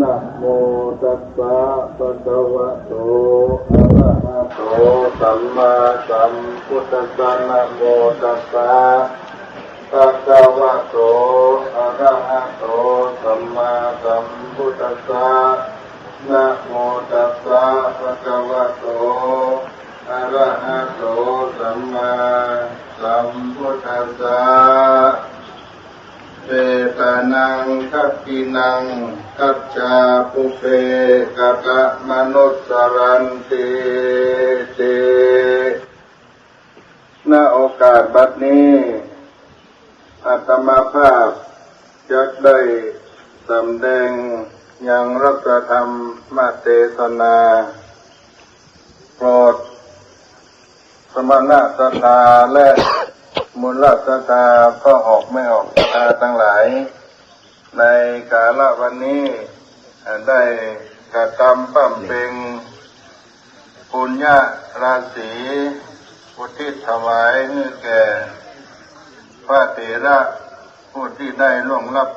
นะโมตัสสะภะคะวะโตอะระหะโตสัมมาสัมพุทธัสสะนะโมตัสสะภะคะวะโตอะระหะโตสัมมาสัมพุทธัสสะนะโมตัสสะภะคะวะโตอะระหะโตสัมมาสัมพุทธัสสะ เวตานังคักกินังคัจจาปุเพกะกะมนุสสรันติเตณโอกาสบัดนี้อาตมาภาพจะได้สำแดงยังรัตธรรมมาเทศนาโปรดสมณะสตาและ มูลสตาก็ออกไม่ออกสตาทั้งหลาย ในกาลวันนี้ได้กระทำปั้มเป็งปุญญาราศีอุทิศถวายให้แก่พระเถระผู้ที่ได้ล่วงรับ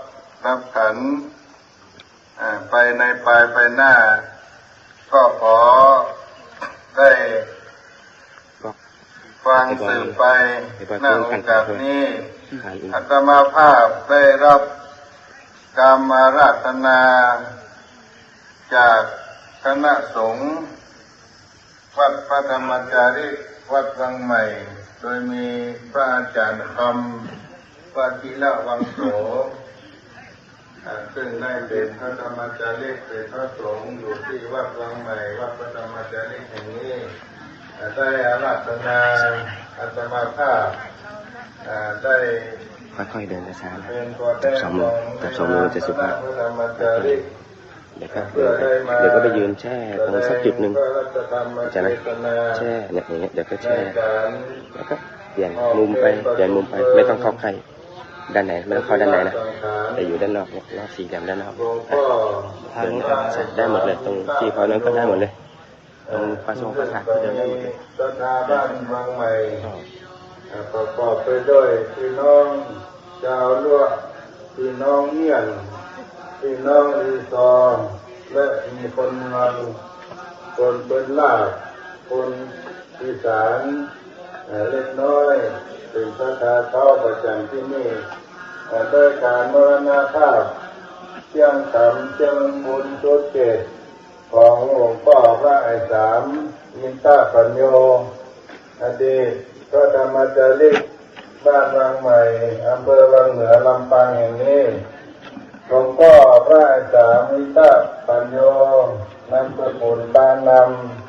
รับขันไปในปลายไปหน้า ก็ขอได้ ฟังสืบไปณโอกาสนี้อาตมาภาพได้รับกรรมาราธนา จากคณะสงฆ์วัดพระธรรมจาริกวัดวังใหม่ โดยมีพระอาจารย์คำปากิละวังโสอ่าซึ่งได้เป็นพระธรรมจาริกเป็นพระสงฆ์อยู่ที่วัดวังใหม่ วัดพระธรรมจาริกแห่งนี้ ได้อาราธนาอาตมาภาพได้ค่อยๆเดินช้าๆนะสองมือจับสองมือจะสุภาพเดี๋ยวก็เดี๋ยวก็ไปยืนแช่ตรงสักจุดหนึ่งพระราชธรรมจะนะเทศนแช่เนี่ยอย่างเงี้ยเดี๋ยวก็แช่แล้วก็เปลี่ยนมุมไปเปลี่ยนมุมไปไม่ต้องเข้าใกล้ด้านไหนไม่ต้องเข้าด้านไหนนะแต่อยู่ด้านนอกเนี่ยรอบสี่เหลี่ยมด้านนอกทางนู้นใช่ได้หมดเลยตรงที่เขานั้นก็ได้หมดเลย พระทรงพระถาดก็เดินได้หมดเลยสถาบันบางใหม่ประกอบไปด้วยพี่น้องชาวลั่วพี่น้องเงียนพี่น้องรีซอร์และมีคนเมืองคนเป็นลาบคนอีสานเล็กน้อยเป็นพระธาเท้าประจำที่นี่ด้วยการมรณภาพเชียงคำเชียงบุญชุดเกต ของหลวงพ่อพระไอสามยินตาปัญโยอดีตพระธรรมจาริกบ้านวังใหม่อำเภอวังเหนือลำปางแห่งนี้หลวงพ่อพระไอสามยินตาปัญโยนำสกุลปานน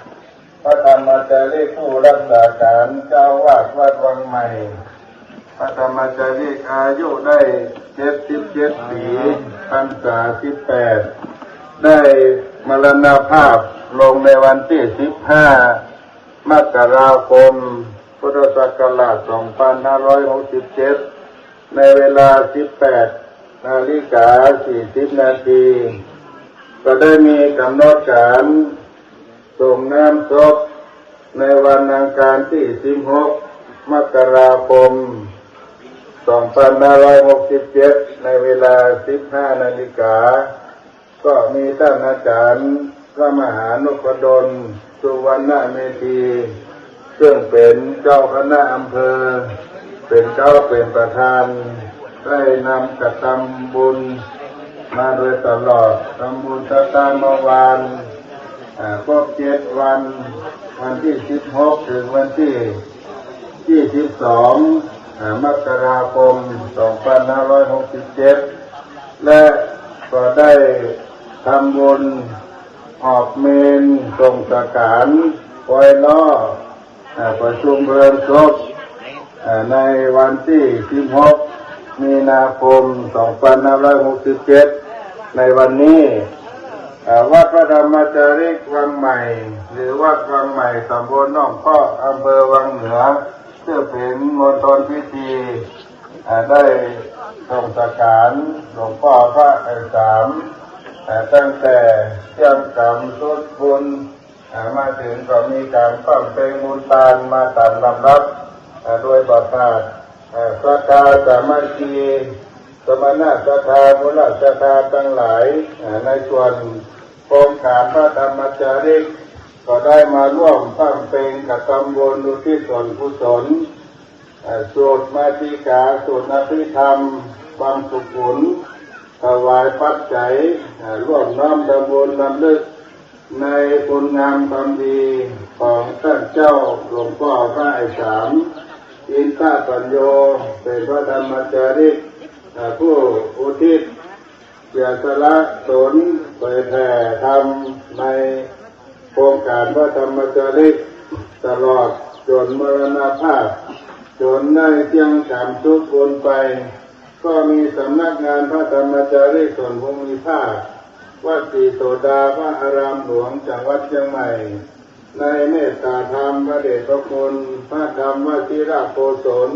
ำพระธรรมจาริกผู้รักษาการเจ้าวาดวัดวังใหม่พระธรรมจาริกอายุได้เจ็ดสิบเจ็ดปีพรรษาสิบแปดได้ มรณภาพลงในวันที่15มกราคม พุทธศักราช 2567 ในเวลา 18 นาฬิกา 40 นาที ก็ได้มีกำหนดการส่งน้ำศพในวันอังคารที่ 16 มกราคม 2567 ในเวลา 15 นาฬิกา ก็มีท่านอาจารย์พระมหานพดลสุวรรณเมธีซึ่งเป็นเจ้าคณะอำเภอ เป็นเจ้าเป็นประธาน ได้นำกระทำบุญมาโดยตลอดทำบุญสตางค์เมื่อวานครบเจ็ดวัน วันที่สิบหกถึงวันที่ยี่สิบสองมกราคมสองพันห้าร้อยหกสิบเจ็ดและก็ได้ ทำบุญออกเมนทรงสการปล่อยล้อประชุมเพลิงศพในวันที่16มีนาคม 2567 ในวันนี้วัดพระธรรมจาริกวังใหม่ หรือวัดวังใหม่ตำบลน้องข้ออำเภอวังเหนือเพื่อเป็นมณฑลพิธีได้ทรงสการหลวงพ่อพระอสาม ตั้งแต่เชื่อมกรรมสุดบุญมาถึงก็มีการปั้มเป็นบุญตานมาตามลำรับโดยประกาศอ่าพระกาสามัคคีสมณะสถามุลสถาทั้งหลายในส่วนโครงการพระธรรมจาริก ก็ได้มาร่วมตั้งเป็นกับตำบลอุทิศส่วนกุศลสวดมาติกาสวดอภิธรรมความสุขุน ถวายปัจจัยร่วมน้อมดำบุญลำลึกในคุณงามความดีของท่านเจ้าหลวงพ่อพระไอสามอินทาปัญโยเป็นพระธรรมจาริกผู้อุทิศเสียสละตนเผยแผ่ธรรมในโครงการพระธรรมจาริกตลอดจนมรณภาพ จนได้เที่ยงสามทุกคนไป ก็มีสำนักงานพระธรรมจาริกส่วนภูมิภาควัดศรีโสดาพระอารามหลวงจังหวัดเชียงใหม่ ในเมตตาธรรมพระเดชพระคุณพระธรรมวชิระโกศล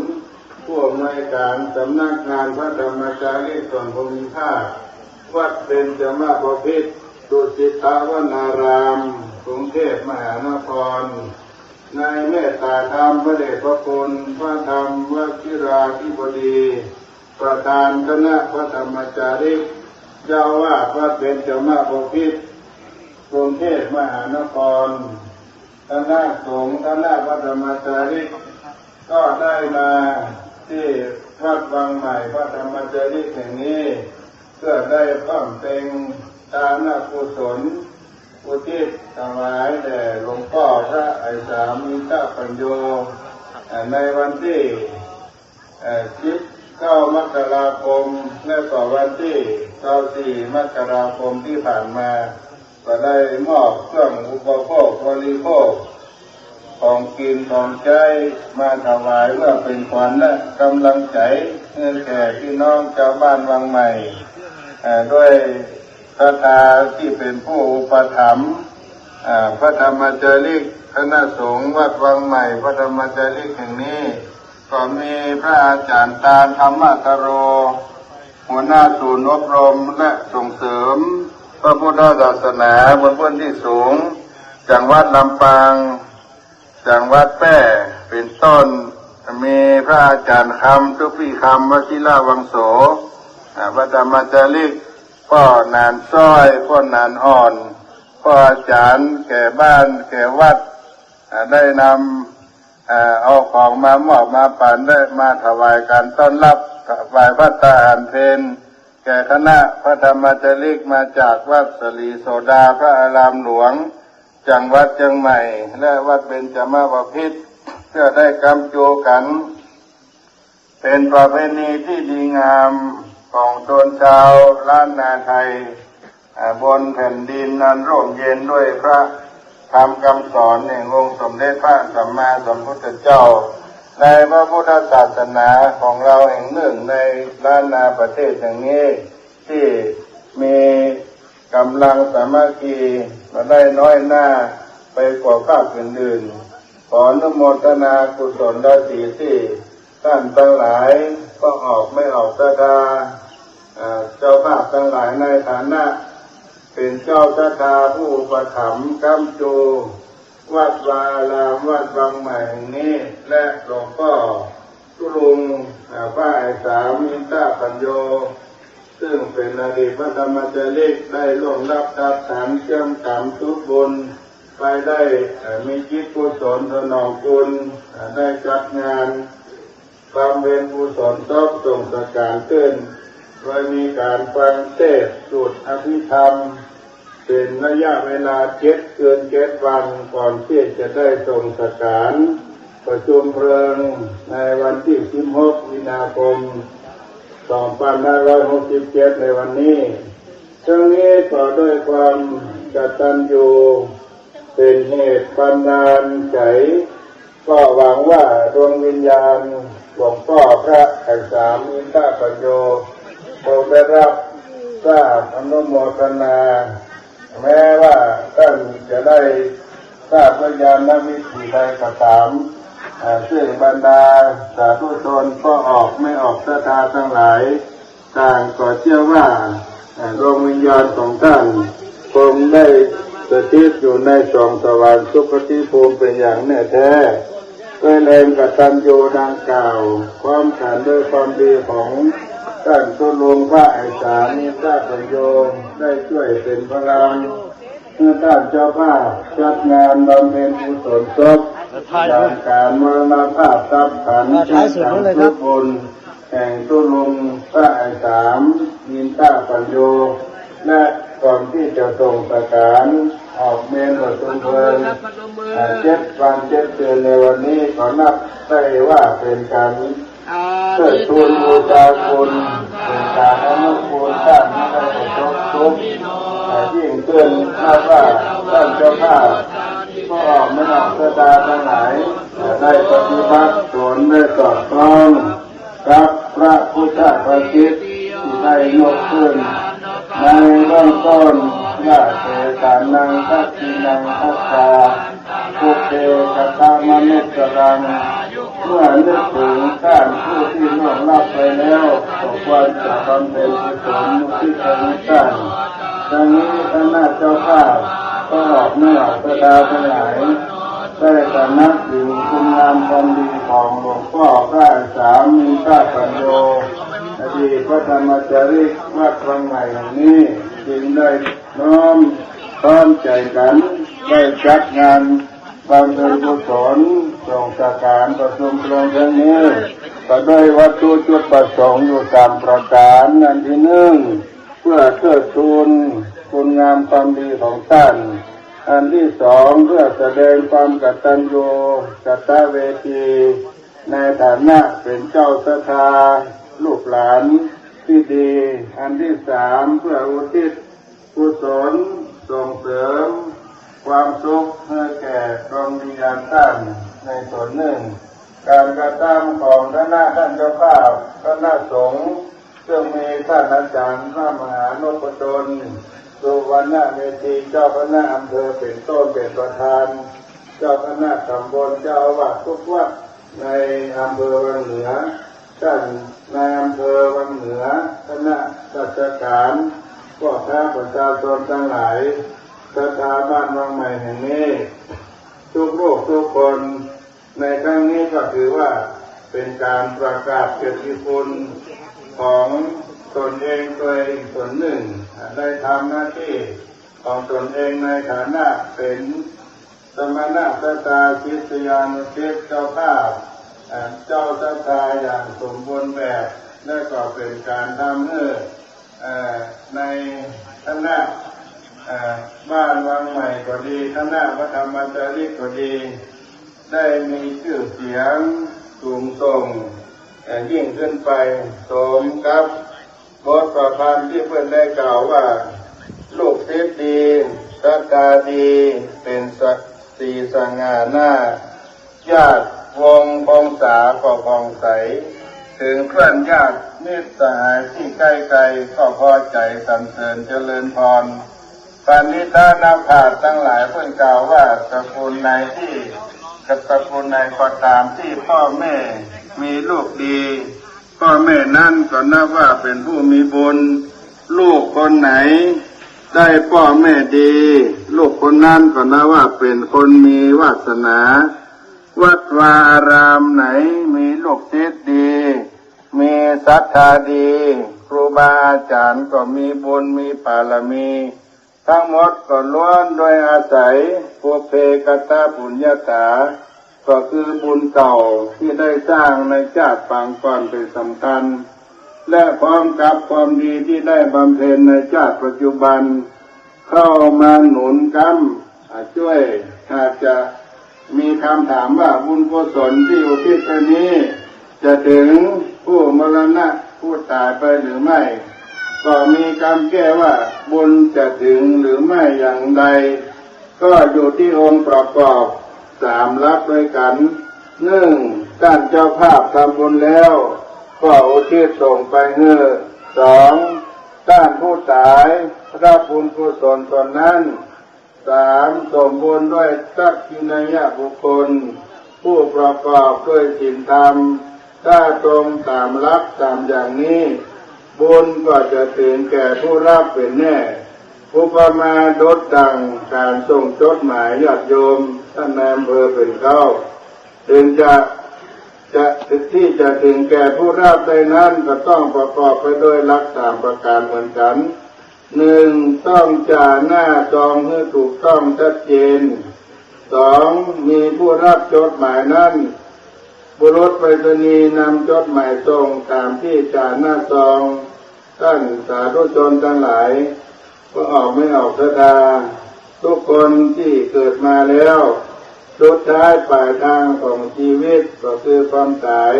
ผู้อำนวยการสำนักงานพระธรรมจารีส่วนภูมิภาควัดเป็นจมาบพิษดุสิตาวนารามกรุงเทพมหานคร ในเมตตาธรรมพระเดชพระคุณพระธรรมวชิราธิบดี ประธานคณะพระธรรมจาริก เจ้าว่าดวัดเบญจมาภพิษกรุงเทพมหานครคณะสงฆ์คณะพระธรรมจาริก ก็ได้มาที่พระวังใหม่พระธรรมจาริกแห่งนี้ เพื่อได้ป้องเป็นตานักกุศลอุทิศถวายแด่หลวงพ่อพระไอสามีเจ้าปัญโยในวันที่ชิบ เก้ามกราคม และต่อวันที่24มกราคมที่ผ่านมา ก็ได้มอบเครื่องอุปโภคบริโภคของกินของใช้มาถวายเพื่อเป็นขวัญและกำลังใจเพ่อแก่พี่น้องชาวบ้านวังใหม่ด้วยพระตาที่เป็นผู้อุปถัมภ์พระธรรมเจริกคณะสงฆ์วัดวังใหม่ พระธรรมเจริกแห่งนี้ ก็มีพระอาจารย์ตาธรรมตโร หัวหน้าศูนย์อบรมและส่งเสริม พระพุทธศาสนาบนพื้นที่สูงจังหวัดลำปางจังหวัดแป้เป็นต้น มีพระอาจารย์คำทุกพี่คำวชิราวังโสพระธรรมจาริกพ่อนานซ้อยพ่อนานอ่อนพ่ออาจารย์แก่บ้านแก่วัดได้นำ เอาของมามอบมาปันได้มาถวายการต้อนรับถวายพระตาหารเพนแก่คณะพระธรรมจาริกมาจากวัดสลีโสดาพระอารามหลวง จังหวัดเชียงใหม่ และวัดเบญจมาบพิตรเพื่อได้กำจูกัน เป็นประเพณีที่ดีงามของชนชาวล้านนาไทย บนแผ่นดินนั้นร่มเย็นด้วยพระ ธรรมคำสอนแห่งองค์สมเด็จพระสัมมาสัมพุทธเจ้า ในพระพุทธศาสนาของเราแห่งหนึ่งในล้านนาประเทศอย่างนี้ที่มีกำลังสามัคคีมาได้น้อยหน้าไปกว่าภาคอื่นๆขออนุโมทนากุศลและสีที่ท่านทั้งหลายก็ออกไม่ออกศรัทธาอ่าเจ้าภาพทั้งหลายในฐานะ เป็นเจ้าชะตาผู้ประถมกำจูวัดวาลามวัดบางใหม่แห่งนี้และหลวงพ่อลุงอ่าไอสามินตาปัญโย ซึ่งเป็นอดีตพระธรรมจริกได้ล่วงรับทับฐานเชื่อมกรรมทุกบุญไปได้เอ่อมีจิตกุศลสนองคุณได้จัดงานความเป็นกุศลซอบส่งสการขึ้นโดยมีการฟังเทศสวดอภิธรรม เป็นระยะเวลาเจ็ดเกินเจ็ดวันก่อนที่จะได้ส่งสการประชุมเพลิงในวันที่16มีนาคม2567 ในวันนี้ทั้งนี้ต่อด้วยความกตัญญูเป็นเหตุบันดาลใจก็หวังว่าดวงวิญญาณหลวงพ่อพระไอสามอินทปัญโยคงได้รับทราบอนุโมทนา แม้ว่าท่านจะได้ทราบวิญญาณวิถีใดก็ตามอ่าซึ่งบรรดาสาธุชนก็ออกไม่ออกศรัทธาทั้งหลาย ต่างก็เชื่อว่าอ่าดวงวิญญาณของท่านคงได้สถิตอยู่ในสองสวรรค์สุคติภูมิเป็นอย่างแน่แท้ด้วยแรงกตัญญูดังกล่าว ความขันด้วยความดีของ ท่านตุลงพระไอสานิท่าประโยมได้ช่วยเป็นพลังเมื่อท่านเจ้าภาพจัดงานบำเพ็ญกุศลศพจากการมรณภาพทรัพย์ขันธ์ที่ทำทุกบุญแห่งตุลงพระไอสามนินท่าปัญโยและก่อนที่จะส่งประการออกเมนประชุมเพลิงอ่าเจ็ดวันเจ็ดเดือนในวันนี้ขอนับได้ว่าเป็นการ เกิดทูลบูชาคุณเป็นการอนุคูลท่านให้ได้ประสบทุกข์อ่ยิ่งขึ้นนับว่าท่านเจ้าภาก็ไม่ออกเสดาทั้งหลายอ่ได้ปฏิบัติตนได้สอดคล้องกับพระพุทธประสิทธิ์ที่ได้ยกขึ้นในเบื้องต้นยาเสกานังทักขินังทักกาภูเทกตามนุสรัง เมื่อนึกถึงท่านผู้ที่ล่วงลับไปแล้วก็ควรจะบำเพ็ญกุศลมุทิตานิท่านดังนี้คณะเจ้าภาก็ออกไม่ออกประดาทั้งหลายได้แต่นักถึงคุณงามความดีของหลวงพ่อพระสามีพระปัญโยอดีตพระธรรมจาริกวัดครั้งใหม่แห่งนี้จึงได้น้อมพร้อมใจกันได้จัดงาน บำเพ็ญกุศลส่งสการประชุมเพลิงครั้งนี้ก็ด้วัตถุจุดประสงค์อยู่สามประการอันที่หนึ่งเพื่อเทิดทูนคุณงามความดีของท่าน อันที่สองเพื่อแสดงความกตัญญูกตเวที ในฐานะเป็นเจ้าสถาลูกหลานที่ดี อันที่สามเพื่ออุทิศกุศลส่งเสริม ความสุขให้แก่ดวงวิญญาณท่านในส่วนหนึ่ง การกระทำของคณะท่านเจ้าภาพคณะสงฆ์ซึ่งมีท่านอาจารย์พระมหานพดลสุวรรณเมธีเจ้าคณะอำเภอเป็นต้นเป็นประธาน เจ้าคณะตำบลเจ้าอวาสทุกวัดในอำเภอวังเหนือท่านในอำเภอวังเหนือคณะราชการก็ท้าประชาชนทั้งหลาย สถาบันวังใหม่แห่งนี้ ทุกโลกทุกคนในครั้งนี้ก็ถือว่าเป็นการประกาศเกียรติคุณของตนเองตัวเองส่วนหนึ่ง ได้ทำหน้าที่ของตนเองในฐานะเป็นสมณะสตาชิสยานุเทศเจ้าภาพเจ้าสตาอย่างสมบูรณ์แบบและก็เป็นการทำให้เอ่อในคณะ บ้านวังใหม่ก็ดีคณะพระธรรมจารีก็ดี ได้มีชื่อเสียงสูงส่งยิ่งขึ้นไปสมกับบทประพันธ์ที่เพื่อนได้กล่าวว่า ลูกเทพดีสตาดีเป็นสสีสง่าหน้า ญาติวงพงษาก็พองใส ถึงเพื่อนญาติมิตรสหายที่ใกล้ไกลก็พอใจสรรเสริญเจริญพร ปันนิธานาขาทั้งหลายเพื่อนกล่าวว่าตระกูลในที่กับตระกูลในก็ตามที่พ่อแม่มีลูกดี พ่อแม่นั่นก็นับว่าเป็นผู้มีบุญลูกคนไหน ได้พ่อแม่ดี ลูกคนนั้นก็นับว่าเป็นคนมีวาสนา วัดวาอารามไหนมีลูกศิษย์ดี มีศรัทธาดี ครูบาอาจารย์ก็มีบุญมีปารมี ทั้งหมดก็ล้วนโดยอาศัยภูเพกตาปุญญาตา ก็คือบุญเก่าที่ได้สร้างในชาติปางก่อนเป็นสำคัญ และพร้อมกับความดีที่ได้บำเพ็ญในชาติปัจจุบัน เข้ามาหนุนกำอ่าช่วยอาจจะมีคำถามว่าบุญกุศลที่อุทิศไปนี้ จะถึงผู้มรณะผู้ตายไปหรือไม่ ก็มีคำแก้ว่าบุญจะถึงหรือไม่อย่างใด ก็อยู่ที่องค์ประกอบสามลักด้วยกันหนึ่งด้านเจ้าภาพทำบุญแล้ว ก็อุทิศส่งไปเฮือสองด้านผู้ตายรับบุญกุศลตอนนั้นสามสมบูรณ์ด้วยสักกินยะบุคคล ผู้ประกอบด้วยศีลธรรม ถ้าตรงตามรับตามอย่างนี้ บุญก็จะถึงแก่ผู้รับเป็นแน่อุปมาดดดังการส่งจดหมายญาติโยมท่านนายอำเภอเป็นเข้าถึงจะจะที่จะถึงแก่ผู้รับได้นั้นก็ต้องประกอบไปด้วยลักสามประการเหมือนกันหนึ่งต้องจ่าหน้าจองให้ถูกต้องชัดเจนสองมีผู้รับจดหมายนั้น บุรุษไปรษณีย์นำจดหมายส่งตามที่จ่าหน้าซองท่านสาธุชนทั้งหลาย ก็ออกไม่ออกสดาทุกคนที่เกิดมาแล้วสุดท้ายปลายทางของชีวิตก็คือความตาย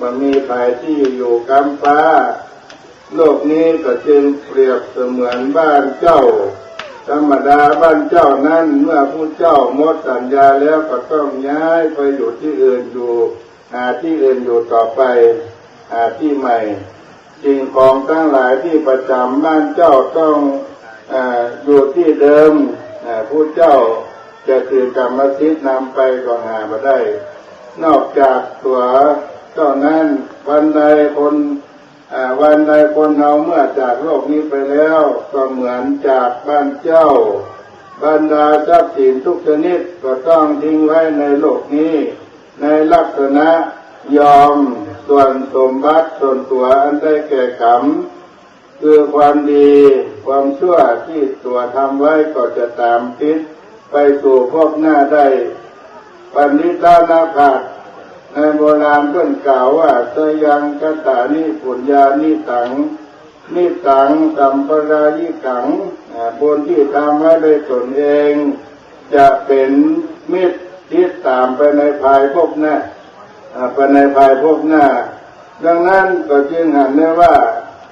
มันมีภัยที่อยู่กำฟ้า โลกนี้ก็จึงเปรียบเสมือนบ้านเจ้า ธรรมดาบ้านเจ้านั้นเมื่อผู้เจ้าหมดสัญญาแล้วก็ต้องย้ายไปอยู่ที่อื่นอยู่หาที่อื่นอยู่ต่อไปหาที่ใหม่สิ่งของทั้งหลายที่ประจำบ้านเจ้าต้องออยู่ที่เดิมผู้เจ้าจะถือกรรมสิทธิ์นำไปก็หามาได้ นอกจากตัวเจ้านั้นวันใดคน วันใดคนเราเมื่อจากโลกนี้ไปแล้ว ก็เหมือนจากบ้านเจ้า บรรดาทรัพย์สินทุกชนิดก็ต้องทิ้งไว้ในโลกนี้ ในลักษณะยอมส่วนสมบัติส่วนตัวอันได้แก่กรรมคือความดีความชั่วที่ตัวทำไว้ก็จะตามพิษไปสู่พบหน้าได้ปันนิตานาคา โบราณเพิ่นกล่าวว่าสยังกตานิปุญญานิตังนิตังสัมปรายิกังบุญที่ทำไว้ด้วยตนเอง จะเป็นมิตรที่ตามไปในภายภพหน้าไปในภายภพหน้า ดังนั้นก็จึงหันได้ว่า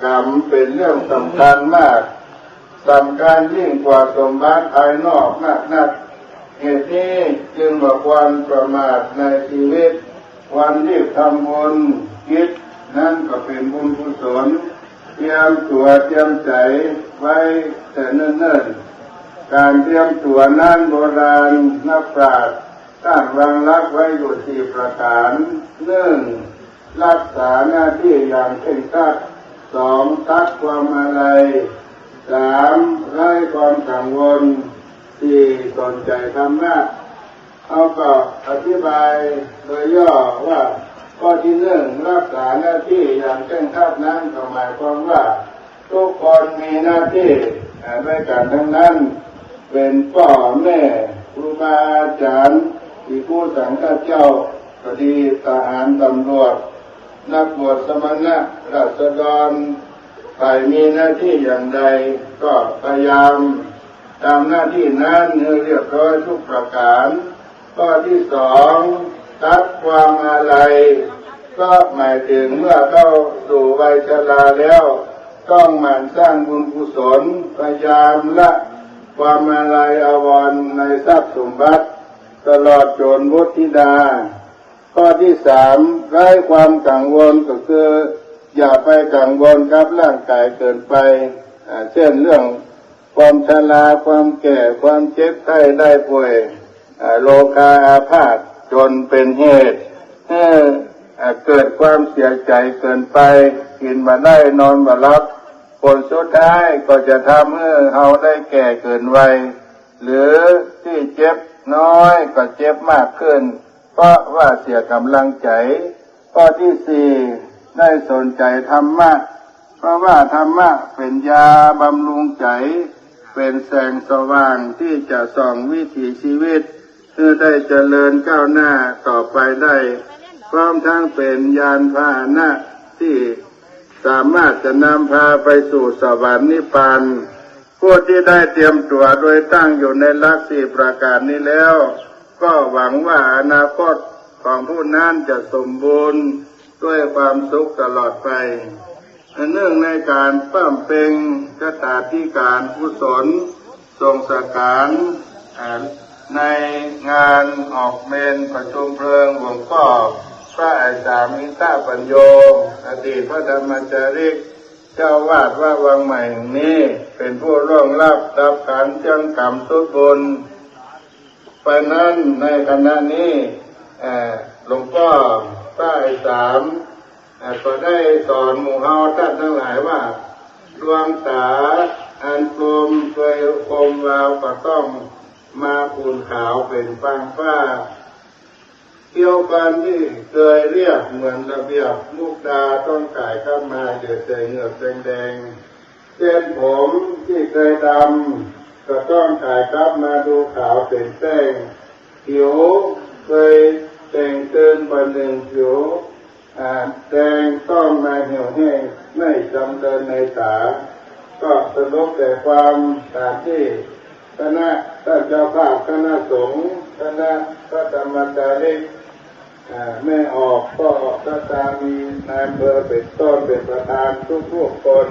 กรรมเป็นเรื่องสำคัญมากสำคัญยิ่งกว่าสมบัติภายนอกมากนักเหตุนี้จึงบอกวันประมาทในชีวิต วันรีบทำบุญคิดนั่นก็เป็นบุญกุศลเตรียมตัวเตรียมใจไว้แต่เนิ่นๆการเตรียมตัวนั้นโบราณนักปราชญ์ตั้งวางรักไว้อยู่สี่ประการหนึ่งรักษาหน้าที่อย่างเคร่งครัดสองตัดความอะไรสามไร้ความกังวลสี่สนใจธรรมะ เอาก็อธิบายโดยย่อว่าข้อที่หนึ่งรักษาหน้าที่อย่างเคร่งครัดนั้นก็หมายความว่า ทุกคนมีหน้าที่ด้วยกันทั้งนั้น เป็นพ่อแม่ครูบาอาจารย์ที่ผู้สังฆเจ้าก็ดีทหารตำรวจ นักบวชสมณะราษฎรใครมีหน้าที่อย่างใดก็พยายามตามหน้าที่นั้นเรียบร้อยทุกประการ ข้อที่สองตัดความอะไรก็หมายถึงเมื่อเข้าสู่วัยชราแล้ว ต้องหมั่นสร้างบุญกุศลพยายามละความอะไรอาวรในทรัพย์สมบัติ ตลอดจนวุฒิดา ข้อที่สามไร้ความกังวลก็คือ อย่าไปกังวลกับร่างกายเกินไป เช่นเรื่องความชราความแก่ความเจ็บไข้ได้ป่วย โรคาอาพาธจนเป็นเหตุเกิดความเสียใจเกินไป กินมาได้นอนมารับผลสุดท้ายก็จะทำให้เราได้แก่เกินวัยหรือที่เจ็บน้อยก็เจ็บมากขึ้น เพราะว่าเสียกำลังใจข้อที่สี่ได้สนใจธรรมะเพราะว่าธรรมะเป็นยาบำรุงใจ เป็นแสงสว่างที่จะส่องวิถีชีวิต ได้เจริญก้าวหน้าต่อไปได้ พร้อมทั้งเป็นยานพาหนะที่สามารถจะนำพาไปสู่สวรรค์นิพพานผู้ที่ได้เตรียมตัวโดยตั้งอยู่ในลักษสี่ประการนี้แล้ว ก็หวังว่าอนาคตของผู้นั้นจะสมบูรณ์ด้วยความสุขตลอดไป เนื่องในการปั้มเป็งกตาธิการกุศลทรงสการ ในงานออกเมนประชุมเพลิงหลวงพ่อพระอาจารย์มิตาปัญโยอดีตพระธรรมจาริก เจ้าวาดว่าวังใหม่แห่งนี้เป็นผู้ร่วงรับรับการเจ้างกรรมทุกบุญไปนั้นในคณะนี้หลวงพ่อพระอาจารย์ก็ได้สอนหมู่เฮาท่านทั้งหลายว่าดวงตาอันกลมเคยคมวาวก็ต้อง มาปูนขาวเป็นฟางฟ้าเกี่ยวกันที่เคยเรียกเหมือนระเบียบมุกดาต้องกายข้ามาเดือดใจเหงือกแดงๆเส้นผมที่เคยดำก็ต้องกายครับมาดูขาวเป็นแป้งผิวเคยแต่งเตินประหนึ่งผิวแดงต้องมาเหี่ยวแห้งไม่จำเดินในตา ก็สรุปแต่ความตามที่คณะ ท่านเจ้าภาพคณะสงฆ์คณะพระธรรมจาริกอ่าแม่ออกก็พระตามีนายอำเภอเป็นต้นเป็นประธานทุกทุกคน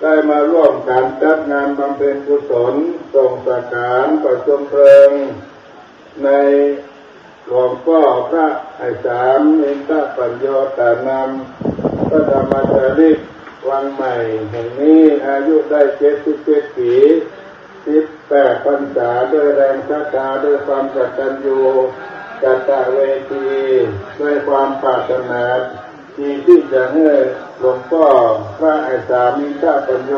ได้มาร่วมการจัดงานบำเพ็ญกุศลส่งสักการประชุมเพลิง ในหลวงพ่อพระไอสามนินทปัญโยตานำพระธรรมจาริกวังใหม่แห่งนี้อายุได้เจ็ดสิบเจ็ดปี สิบแปดพรรษาด้วยแรงศรัทธาด้วยความกตัญญูกตเวทีด้วยความปรารถนาที่ที่จะให้หลวงพ่อพระไอสามินทปัญโย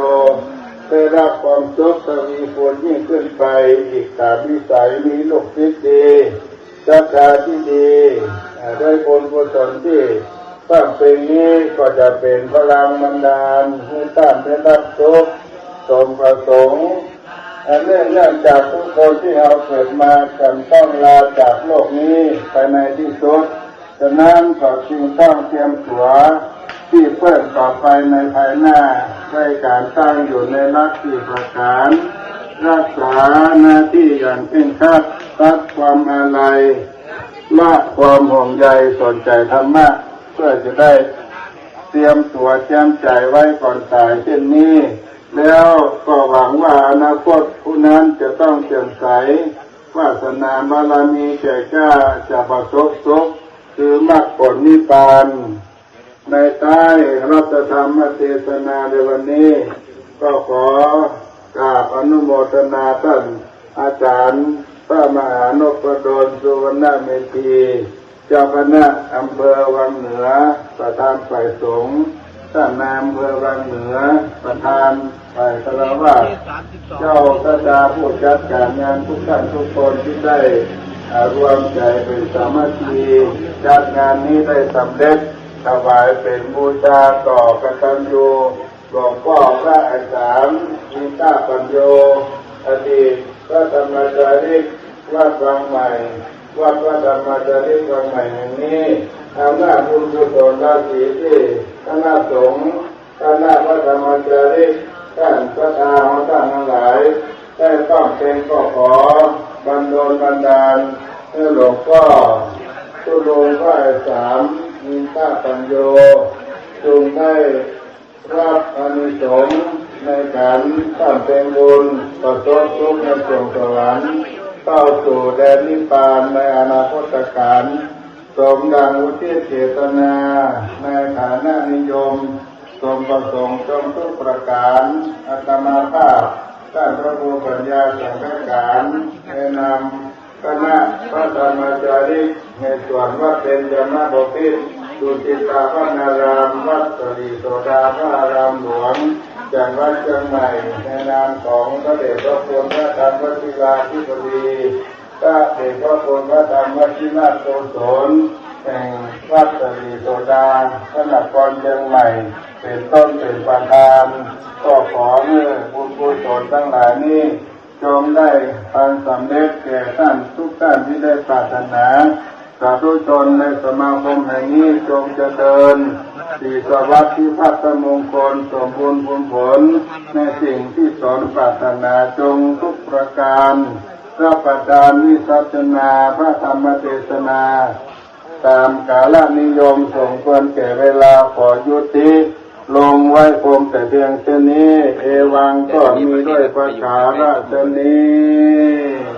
ได้รับความสุขทวีคูณยิ่งขึ้นไปอีกตามวิสัยมีลูกศิษย์ดีศรัทธาที่ดีได้บุญกุศลที่สร้างเป็นนี้ก็จะเป็นพลังบันดาลให้ท่านได้รับสุขสมประสงค์ เนื่องเนื่องจากทุกคนที่เราเกิดมาจำต้องลาจากโลกนี้ไปในที่สุดฉะนั้นก็จึงต้องเตรียมตัวที่เพื่อนต่อไปในภายหน้าด้วยการตั้งอยู่ในรักสี่ประการรักษาหน้าที่อย่างเคร่งครัดรักความอาลัยละความห่วงใยสนใจธรรมะเพื่อจะได้เตรียมตัวเตรียมใจไว้ก่อนตายเช่นนี้ แล้วก็หวังว่าอนาคตผู้นั้นจะต้องเปี่ยมใสวาสนาบารมีแก่กล้าจะประสบสุขคือมรรคผลนิพพานในใต้รัตธรรมเทศนาในวันนี้ ก็ขอกราบอนุโมทนาท่านอาจารย์พระมหานพดลสุวรรณเมธี เจ้าคณะอำเภอวังเหนือ ประธานฝ่ายสงฆ์ ท่านนายอำเภอวังเหนือ ประธานฝ่ายคารวะเจ้าคณะผู้จัดการงานทุกท่านทุกคนที่ได้อ่ารวมใจเป็นสามัคคีจัดงานนี้ได้สำเร็จถวายเป็นบูชาต่อกตัญญูหลวงพ่อพระอาจารย์มีตาปัญโยอดีตพระธรรมจาริกวัดบางใหม่ วัดพระธรรมจาริกบางใหม่แห่งนี้อำนาจบุญกุศลราศีที่คณะสงฆ์คณะพระธรรมจาริกท่านพระทาของท่านทั้งหลายได้ต้องเป็นก็ขอบันโดลบันดาลให้หลวงพ่อตุลงพระสามมีข้าปัญโยจงได้รับอนิสงส์ในการสร้างเป็นบุญประสบสุขในสวงสวรรค์ เข้าสู่แดนนิพพานในอนาคตการสมดังอุทิศเจตนาในฐานะนิยมสมประสงค์จงทุกประการอาตมาภาพท่านพระครูปัญญาสังฆการแนะนำคณะพระธรรมจาริกในส่วนวัดเป็นยมบพิตรสุจิตาพระนารามวัดสรีโสดาพระอารามหลวง จังหวัดเชียงใหม่ในนามของพระเดชพระคุณพระธรรมวชิราธิบดีพระเดชพระคุณพระธรรมวชิราโกศลแห่งวัดสรีโสดาพระนครเชียงใหม่ เป็นต้นเป็นประธานก็ขอเมื่อบุญกุศลทั้งหลายนี้จงได้พันสำเร็จแก่ท่านทุกท่านที่ได้ปรารถนา สาธุชนในสมาคมแห่งนี้จงเจริญสีสวัสดิ์ที่พัฒมงคลสมบูรณ์ผลผล ในสิ่งที่สอนปรารถนาจงทุกประการพรับประทานวิสัชนาพระธรรมเทศนา ตามกาลนิยมสมควรแก่เวลาขอยุติ ลงไว้คมแต่เพียงเช่นนี้ เอวังก็มีด้วยประกาศชนี้